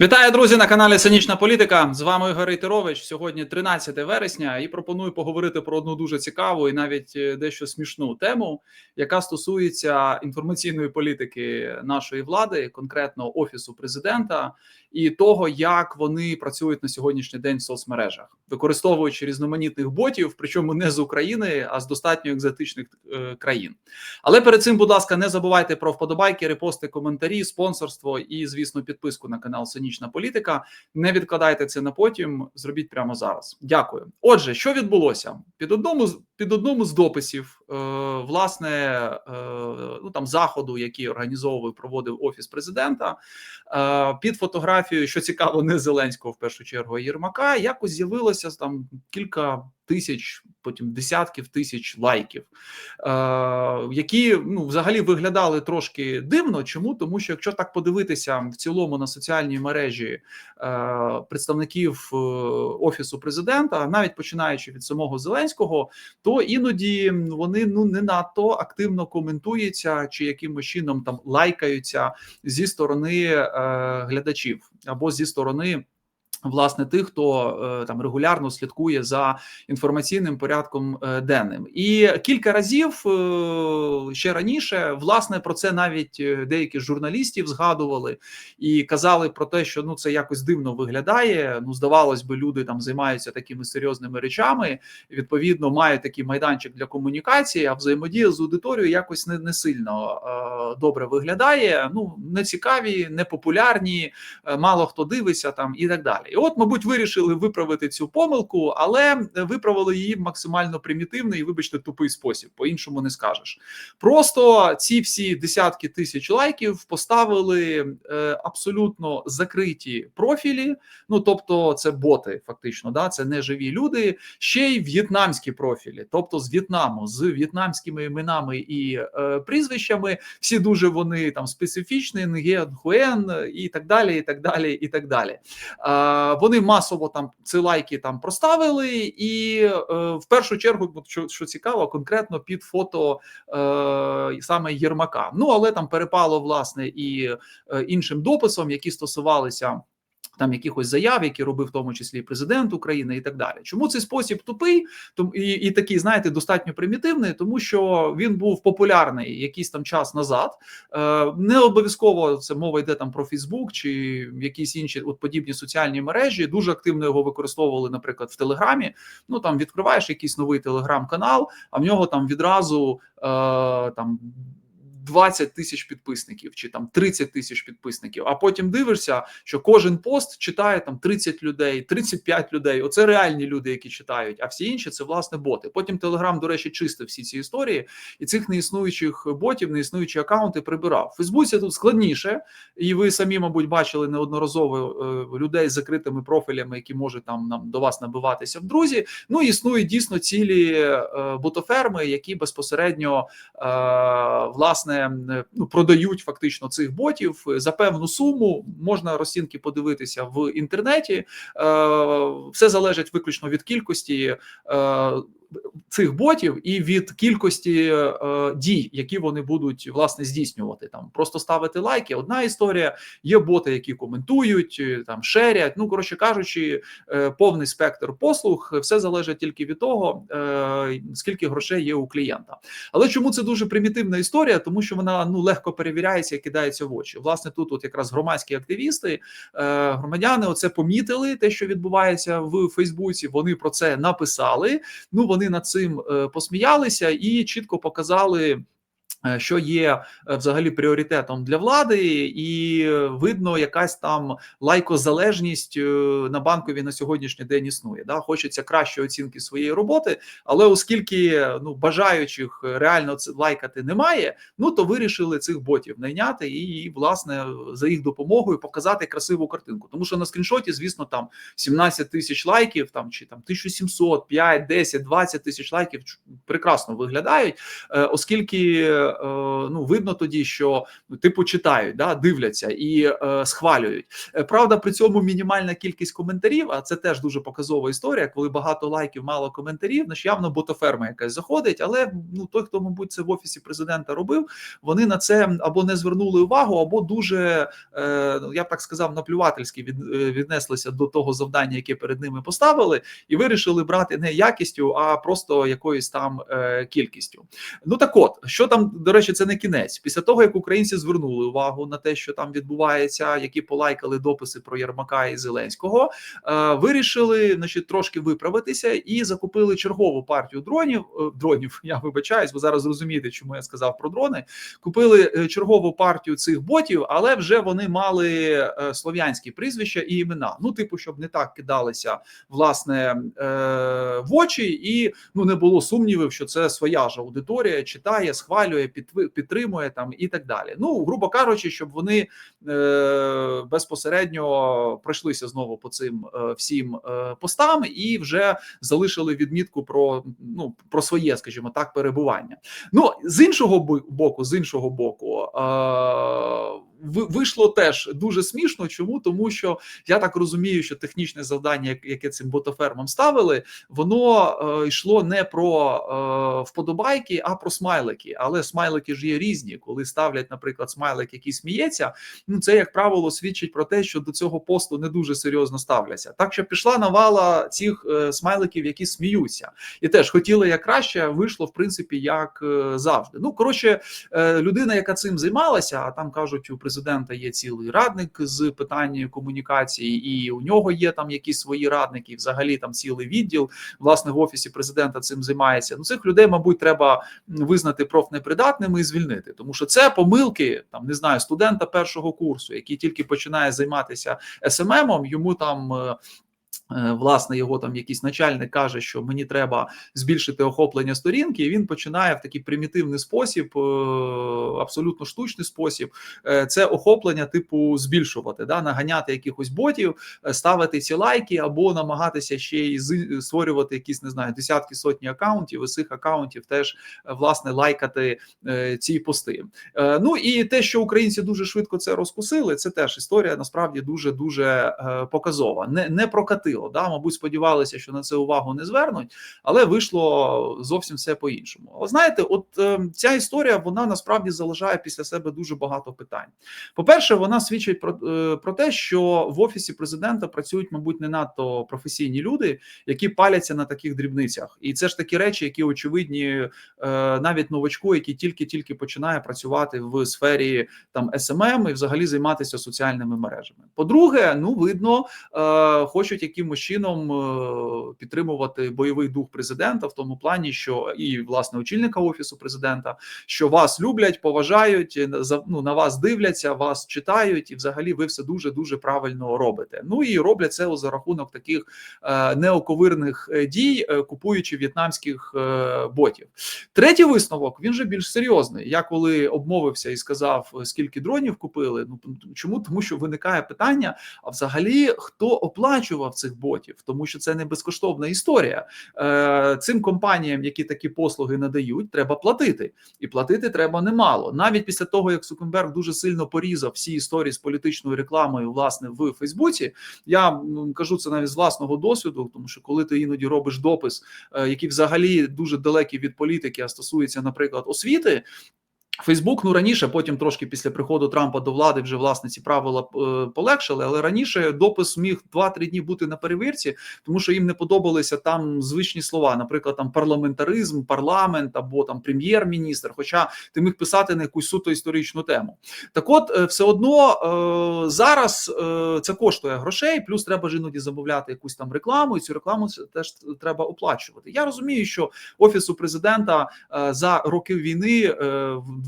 Вітаю, друзі, на каналі Синічна Політика. З вами Ігор Рейтерович. Сьогодні 13 вересня, і пропоную поговорити про одну дуже цікаву і навіть е, дещо смішну тему, яка стосується інформаційної політики нашої влади, конкретно офісу президента, і того, як вони працюють на сьогоднішній день в соцмережах, використовуючи різноманітних ботів, причому не з України, а з достатньо екзотичних е, країн. Але перед цим, будь ласка, не забувайте про вподобайки, репости, коментарі, спонсорство і, звісно, підписку на канал Сонічна Політика. Не відкладайте це на потім. Зробіть прямо зараз. Дякую. Отже, що відбулося під одному з під одному з дописів, е, власне, е, ну там заходу, який організовував проводив офіс президента, е, під фотографією, що цікаво, не Зеленського в першу чергу, а Єрмака, якось з'явилося там кілька тисяч, потім десятків тисяч лайків, е, які ну взагалі виглядали трошки дивно. Чому тому, що якщо так подивитися в цілому на соціальній мережі е, представників е, офісу президента, навіть починаючи від самого Зеленського, то іноді вони ну не надто активно коментуються чи якимось чином там лайкаються зі сторони глядачів або зі сторони. Власне, тих, хто е, там регулярно слідкує за інформаційним порядком е, денним, і кілька разів е, ще раніше власне про це навіть деякі журналістів згадували і казали про те, що ну це якось дивно виглядає. Ну, здавалось би, люди там займаються такими серйозними речами. Відповідно, мають такий майданчик для комунікації, а взаємодія з аудиторією якось не, не сильно добре виглядає. Ну не цікаві, не популярні, мало хто дивиться там і так далі. І от, мабуть, вирішили виправити цю помилку, але виправили її в максимально примітивний і, вибачте, тупий спосіб. По іншому не скажеш. Просто ці всі десятки тисяч лайків поставили е, абсолютно закриті профілі. Ну тобто, це боти, фактично, да, це не живі люди, ще й в'єтнамські профілі, тобто з В'єтнаму, з в'єтнамськими іменами і е, прізвищами. Всі дуже вони там специфічні, Нген Хуен і так далі, і так далі, і так далі. Е, вони масово там ці лайки там проставили, і е, в першу чергу, що, що цікаво, конкретно під фото е, саме Єрмака. Ну але там перепало власне і е, іншим дописом, які стосувалися. Там якихось заяв, які робив в тому числі президент України, і так далі. Чому цей спосіб тупий? І, і такий, знаєте, достатньо примітивний, тому що він був популярний якийсь там час назад. Е, Не обов'язково це мова йде там про Фейсбук чи якісь інші от подібні соціальні мережі. Дуже активно його використовували, наприклад, в Телеграмі. Ну там відкриваєш якийсь новий телеграм-канал, а в нього там відразу е, там. 20 тисяч підписників чи там 30 тисяч підписників. А потім дивишся, що кожен пост читає там 30 людей, 35 людей. Оце реальні люди, які читають. А всі інші це власне боти. Потім Телеграм, до речі, чистив всі ці історії, і цих неіснуючих ботів, неіснуючі акаунти прибирав. В Фейсбуці тут складніше, і ви самі, мабуть, бачили неодноразово е, людей з закритими профілями, які можуть там нам до вас набиватися в друзі. Ну існують дійсно цілі е, ботоферми, які безпосередньо е, власне ну, продають фактично цих ботів за певну суму. Можна розцінки подивитися в інтернеті. Е, все залежить виключно від кількості. Цих ботів і від кількості е, дій, які вони будуть власне здійснювати, там просто ставити лайки. Одна історія. Є боти, які коментують, е, там шерять. Ну коротше кажучи, е, повний спектр послуг. Все залежить тільки від того, е, скільки грошей є у клієнта. Але чому це дуже примітивна історія? Тому що вона ну легко перевіряється і кидається в очі. Власне, тут от якраз громадські активісти, е, громадяни, оце помітили те, що відбувається в Фейсбуці. Вони про це написали. Ну вони над цим е, посміялися і чітко показали. Е, Що є е, взагалі пріоритетом для влади, і е, видно, якась там лайкозалежність на банкові на сьогоднішній день існує. Да? Хочеться кращої оцінки своєї роботи, але оскільки ну бажаючих реально це лайкати немає, ну то вирішили цих ботів найняти і, і власне за їх допомогою показати красиву картинку. Тому що на скріншоті, звісно, там 17 тисяч лайків, там чи там 1700, 5, 10, 20 тисяч лайків прекрасно виглядають, оскільки ну видно тоді, що ну, типу читають, да, дивляться і е, схвалюють. Е, Правда, при цьому мінімальна кількість коментарів, а це теж дуже показова історія, коли багато лайків, мало коментарів. Значить, явно ботоферма якась заходить, але ну той, хто мабуть це в офісі президента робив, вони на це або не звернули увагу, або дуже е, ну, я б так сказав, наплювательськи від, е, віднеслися до того завдання, яке перед ними поставили, і вирішили брати не якістю, а просто якоюсь там е, кількістю. Ну так от, що там, до речі, це не кінець. Після того, як українці звернули увагу на те, що там відбувається, які полайкали дописи про Єрмака і Зеленського, е, вирішили значить, трошки виправитися і закупили чергову партію дронів. е, Дронів, я вибачаюсь, ви зараз зрозумієте, чому я сказав про дрони. Купили е, чергову партію цих ботів, але вже вони мали слов'янські прізвища і імена. Ну, типу, щоб не так кидалися власне в очі, і ну не було сумнівів, що це своя ж аудиторія читає, схвалює, підтримує там і так далі. Ну, грубо кажучи, щоб вони е, безпосередньо пройшлися знову по цим е, всім е, постам і вже залишили відмітку про ну про своє, скажімо так, перебування. Ну з іншого боку, з іншого боку, е, вийшло теж дуже смішно. Чому тому, що я так розумію, що технічне завдання, яке цим ботофермам ставили, воно е, йшло не про е, вподобайки, а про смайлики. Але смайлики ж є різні. Коли ставлять, наприклад, смайлик, який сміється, ну це як правило свідчить про те, що до цього посту не дуже серйозно ставляться. Так що пішла навала цих е, смайликів, які сміються, і теж хотіли як краще, вийшло в принципі як е, завжди. Ну коротше, е, людина, яка цим займалася, а там кажуть, у президента є цілий радник з питань комунікації, і у нього є там якісь свої радники, і взагалі там цілий відділ власне в офісі президента цим займається. Ну цих людей, мабуть, треба визнати профнепридатними і звільнити, тому що це помилки там не знаю студента першого курсу, який тільки починає займатися СММом, йому там. Е, Власне, його там якийсь начальник каже, що мені треба збільшити охоплення сторінки, і він починає в такий примітивний спосіб, е, абсолютно штучний спосіб, е, це охоплення, типу, збільшувати, да, наганяти якихось ботів, ставити ці лайки, або намагатися ще й створювати якісь, не знаю, десятки сотні акаунтів, і цих акаунтів теж власне лайкати ці пости. Ну і те, що українці дуже швидко це розкусили, це теж історія насправді дуже дуже показова. Не не прокатило. Да, мабуть, сподівалися, що на це увагу не звернуть, але вийшло зовсім все по-іншому. Але знаєте, от е, ця історія вона насправді залишає після себе дуже багато питань. По-перше, вона свідчить про, е, про те, що в офісі президента працюють, мабуть, не надто професійні люди, які паляться на таких дрібницях, і це ж такі речі, які очевидні е, навіть новачку, який тільки-тільки починає працювати в сфері там SMM і взагалі займатися соціальними мережами. По-друге, ну видно, е, хочуть якимось чином е, підтримувати бойовий дух президента в тому плані, що і власне очільника офісу президента, що вас люблять, поважають, ну, на вас дивляться, вас читають, і взагалі ви все дуже дуже правильно робите. Ну і роблять це за рахунок таких е, неоковирних е, дій, купуючи в'єтнамських ботів. Третій висновок він же більш серйозний. Я коли обмовився і сказав, скільки дронів купили. Ну чому? Тому що виникає питання: а взагалі хто оплачував цих ботів? Тому що це не безкоштовна історія. Е, Цим компаніям, які такі послуги надають, треба платити, і платити треба немало. Навіть після того, як Цукерберг дуже сильно порізав всі історії з політичною рекламою, власне, в Фейсбуці. Я кажу це навіть з власного досвіду, тому що коли ти іноді робиш допис, е, який взагалі дуже далекий від політики, а стосується, наприклад, освіти. Фейсбук, ну раніше, потім трошки після приходу Трампа до влади вже власне ці правила е, полегшили, але раніше допис міг 2-3 дні бути на перевірці, тому що їм не подобалися там звичні слова, наприклад, там парламентаризм, парламент або там прем'єр-міністр. Хоча ти міг писати на якусь суто історичну тему. Так, от е, все одно е, зараз це коштує грошей, плюс треба ж іноді замовляти якусь там рекламу, і цю рекламу теж треба оплачувати. Я розумію, що офісу президента за роки війни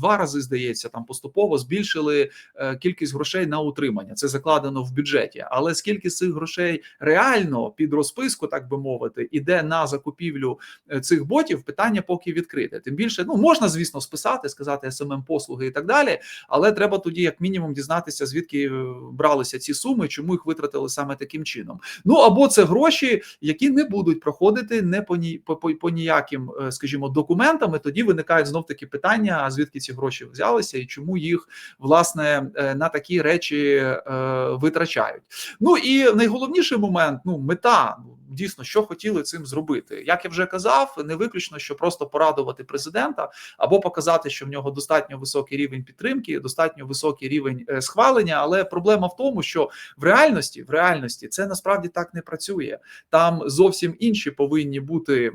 в два рази здається там поступово збільшили е, кількість грошей на утримання. Це закладено в бюджеті. Але скільки цих грошей реально під розписку, так би мовити, іде на закупівлю е, цих ботів, питання поки відкрите. Тим більше, ну можна звісно списати, сказати СММ послуги і так далі. Але треба тоді, як мінімум, дізнатися, звідки е, бралися ці суми, чому їх витратили саме таким чином. Ну або це гроші, які не будуть проходити не по ні по, по, по ніяким, скажімо, документам. Тоді виникають знов таки питання: а звідки ці ці гроші взялися, і чому їх власне е, на такі речі е, витрачають. Ну і найголовніший момент ну мета. Ну, Дійсно, що хотіли цим зробити, як я вже казав, не виключно, що просто порадувати президента або показати, що в нього достатньо високий рівень підтримки, достатньо високий рівень е, схвалення. Але проблема в тому, що в реальності в реальності це насправді так не працює. Там зовсім інші повинні бути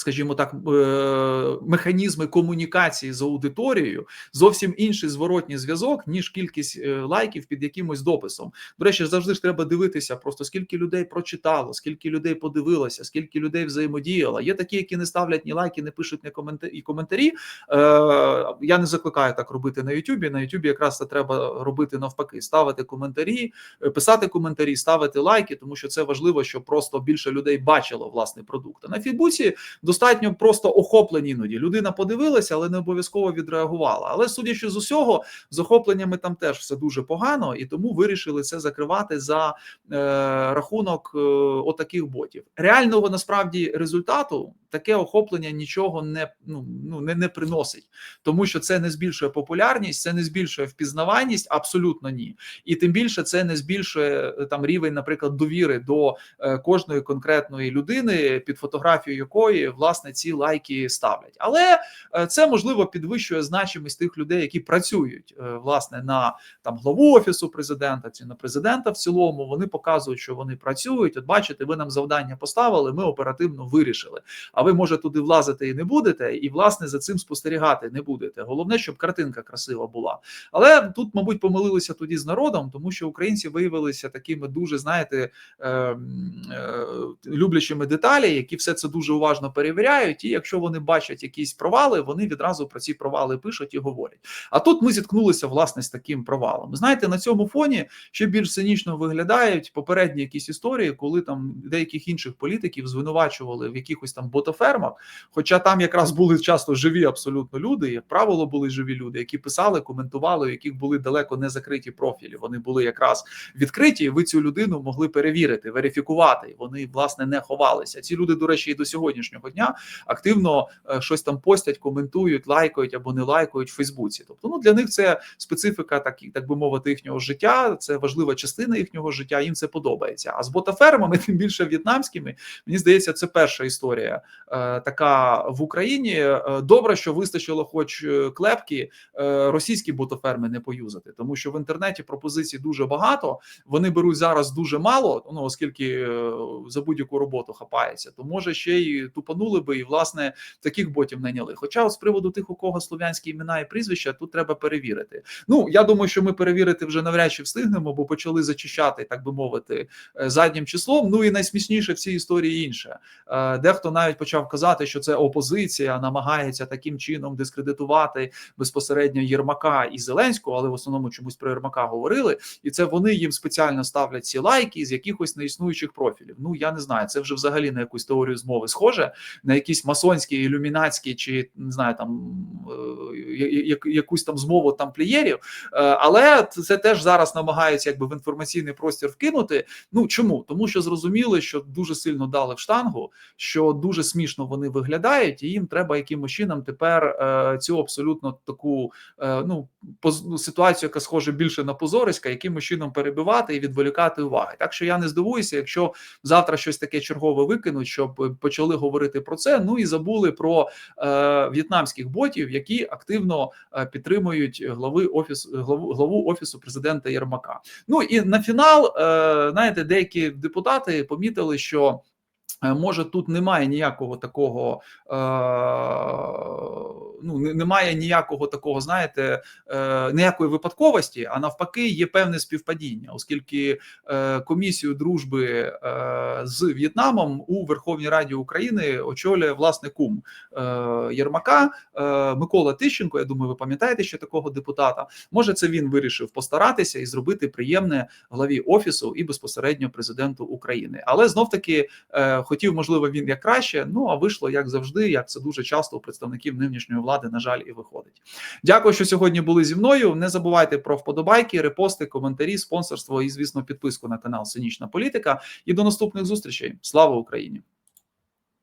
скажімо так, е, механізми комунікації з аудиторією зовсім інший зворотній зв'язок, ніж кількість е, лайків під якимось дописом. До речі, завжди ж треба дивитися, просто скільки людей прочитало, скільки людей подивилося, скільки людей взаємодіяло. Є такі, які не ставлять ні лайки, не пишуть ні коментарі. коментарі. Е, я не закликаю так робити на Ютубі. На Ютубі якраз це треба робити навпаки: ставити коментарі, писати коментарі, ставити лайки, тому що це важливо, щоб просто більше людей бачило власний продукт. А на Фейсбуці достатньо просто охоплені іноді. Людина подивилася, але не обов'язково відреагувала. Але судячи з усього, з охопленнями там теж все дуже погано, і тому вирішили це закривати за е, рахунок е, отаких ботів. Реального насправді результату таке охоплення нічого не ну, ну не, не приносить, тому що це не збільшує популярність, це не збільшує впізнаваність, абсолютно ні. І тим більше це не збільшує е, там рівень, наприклад, довіри до е, кожної конкретної людини, під фотографією якої власне ці лайки ставлять. Але е, це можливо підвищує значимість тих людей, які працюють е, власне на там главу офісу президента чи на президента в цілому. Вони показують, що вони працюють. От бачите, ви нам завдання поставили. Ми оперативно вирішили. А ви може туди влазити і не будете, і власне за цим спостерігати не будете. Головне, щоб картинка красива була. Але тут, мабуть, помилилися тоді з народом, тому що українці виявилися такими дуже, знаєте, е, е, люблячими деталі, які все це дуже уважно перевіряють. І якщо вони бачать якісь провали, вони відразу про ці провали пишуть і говорять. А тут ми зіткнулися власне з таким провалом. Знаєте, на цьому фоні ще більш цинічно виглядають попередні якісь історії, коли там деяких інших політиків звинувачували в якихось там ботофермах. Хоча там якраз були часто живі абсолютно люди, як правило, були живі люди, які писали, коментували, у яких були далеко не закриті профілі. Вони були якраз відкриті. і Ви цю людину могли перевірити, верифікувати. Вони власне не ховалися. Ці люди, до речі, і до сьогоднішнього дня активно е, щось там постять, коментують, лайкають або не лайкають в Фейсбуці. Тобто, ну для них це специфіка, так так би мовити, їхнього життя. Це важлива частина їхнього життя. Їм це подобається. А з ботафермами, тим більше в'єтнамськими, мені здається, це перша історія е, така в Україні. Е, добре, що вистачило, хоч клепки російські ботоферми не поюзати, тому що в інтернеті пропозицій дуже багато. Вони беруть зараз дуже мало, ну оскільки за будь-яку роботу хапається, то може ще й тупанули би і власне таких ботів найняли. Хоча з приводу тих, у кого слов'янські імена і прізвища, тут треба перевірити. Ну я думаю, що ми перевірити вже навряд чи встигнемо, бо почали зачищати, так би мовити, е, заднім числом. Ну і найсмішніше в цій історії інше. Е, дехто навіть почав казати, що це опозиція намагається таким чином дискредитувати безпосередньо Єрмака і Зеленського, але в основному чомусь про Єрмака говорили, і це вони їм спеціально ставлять ці лайки з якихось неіснуючих профілів. Ну я не знаю, це вже взагалі на якусь теорію змови схоже, на якісь масонські, ілюмінатські чи не знаю там е, якусь там змову тамплієрів. Е, але це теж зараз намагаються якби в інформаційний простір вкинути. Ну чому? Тому що зрозуміли, що дуже сильно дали в штангу, що дуже смішно вони виглядають, і їм треба якимось чином тепер е, цю абсолютно таку ну ситуацію, яка схоже більше на позориська, якимось чином перебивати і відволікати уваги. Так що я не здивуюся, якщо завтра щось таке чергове викинуть, щоб почали говорити про це. Ну і забули про е, в'єтнамських ботів, які активно е, підтримують глави офіс главу главу офісу президента Єрмака. Ну і на фінал, е, знаєте, деякі депутати помітили, що. Е, може, тут немає ніякого такого, е, ну немає ніякого такого, знаєте, е, ніякої випадковості, а навпаки, є певне співпадіння, оскільки е, комісію дружби е, з В'єтнамом у Верховній Раді України очолює власне кум е, Єрмака е, Микола Тищенко. Я думаю, ви пам'ятаєте ще такого депутата. Може, це він вирішив постаратися і зробити приємне главі офісу і безпосередньо президенту України, але знов таки. Е, Хотів, можливо, він як краще. Ну а вийшло як завжди, як це дуже часто у представників нинішньої влади, на жаль, і виходить. Дякую, що сьогодні були зі мною. Не забувайте про вподобайки, репости, коментарі, спонсорство і, звісно, підписку на канал Синічна Політика. І до наступних зустрічей. Слава Україні!